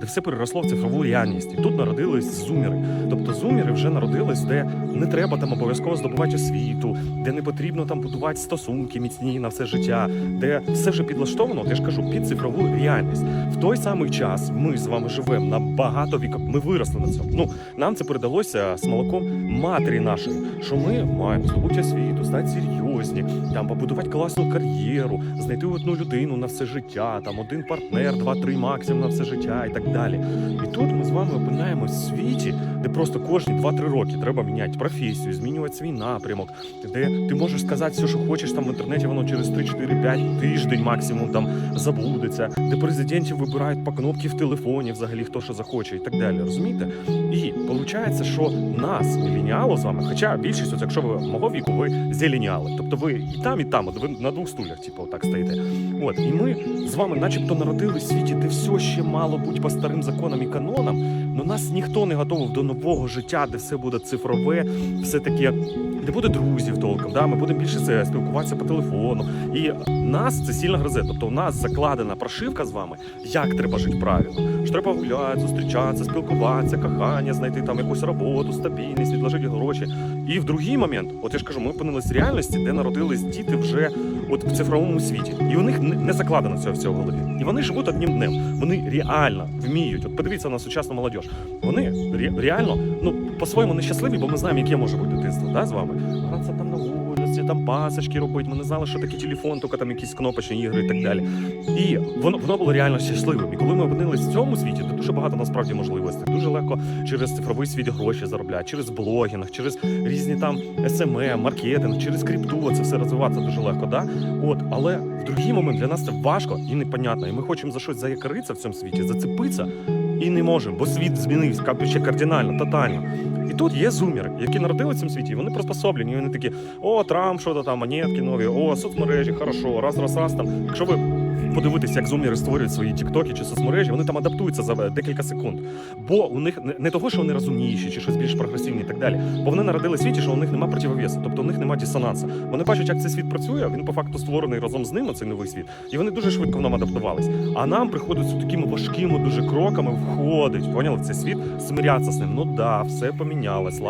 де все переросло в цифрову реальність. І тут народились зумери. Тобто зумери вже народились, де не треба там обов'язково здобувати освіту, де не потрібно там будувати стосунки міцні на все життя, де все вже підлаштовано, я ж кажу, під цифрову реальність. В той самий час ми з вами живемо на багато віків. Ми виросли на цьому. Ну нам це передалося з молоком матері нашої, що ми маємо здобути освіту, стати серйозні, там побудувати класну кар'єру, знайти одну людину на все життя, там один партнер, два-три максимум на все життя і так далі. І тут ми з вами опиняємось в світі, де просто кожні 2-3 роки треба міняти професію, змінювати свій напрямок, де ти можеш сказати все, що хочеш там в інтернеті, воно через 3-4-5 тиждень максимум там забудеться, де президентів вибирають по кнопці в телефоні, взагалі хто що захоче і так далі. Розумієте? І виходить, що нас, міленіали з вами, хоча більшість, от якщо ви мого віку, ви зеленіали. Тобто ви і там, і там, от ви на двох стульях, типу, отак стоїте. От, і ми з вами, начебто, народили в світі, де все ще мало бути по старим законам і канонам, але нас ніхто не готовив до нового життя, де все буде цифрове, все таке. Не буде друзів толком, да? ми будемо більше спілкуватися по телефону. І нас це сильно гризе. Тобто у нас закладена прошивка з вами, як треба жити правильно. Що треба гуляти, зустрічатися, спілкуватися, кохання, знайти там якусь роботу, стабільність, відложити гроші. І в другий момент, от я ж кажу, ми опинились в реальності, де народились діти вже от в цифровому світі. І у них не закладено цього всього в голові. І вони живуть одним днем. Вони реально вміють. От подивіться на сучасну молодь. Вони ре- реально, ну по-своєму нещасливі, бо ми знаємо, яке може бути дитинство, да, з вами. Гратися там на вулиці, там пасочки робити. Ми не знали, що таке телефон, тільки там якісь кнопочні ігри і так далі. І воно воно було реально щасливим. І коли ми опинились в цьому світі, то дуже багато насправді можливостей. Дуже легко через цифровий світ гроші заробляти, через блогінг, через різні там SMM, маркетинг, через крипту. Це все розвиватися дуже легко. Да? От, але в другий момент для нас це важко і непонятно. І ми хочемо за щось заякоритися в цьому світі, зацепитися. І не можемо, бо світ змінився ще кардинально, тотально. І тут є зумери, які народили в цьому світі, вони приспособлені. Вони такі: о, Трамп, що то там, монетки нові, о, соцмережі, хорошо, раз, раз, раз там. Якщо ви подивитися, як зумери створюють свої тіктоки чи соцмережі, вони там адаптуються за декілька секунд. Бо у них не- того, що вони розумніші чи щось більш прогресивні і так далі. Бо вони народили світі, що у них немає противовесу, тобто у них немає дисонансу. Вони бачать, як цей світ працює. Він по факту створений разом з ними, цей новий світ, і вони дуже швидко в нам адаптувались. А нам приходиться такими важкими дуже кроками входить, поняли в цей світ, смирятися з ним. Ну да, все помінялось.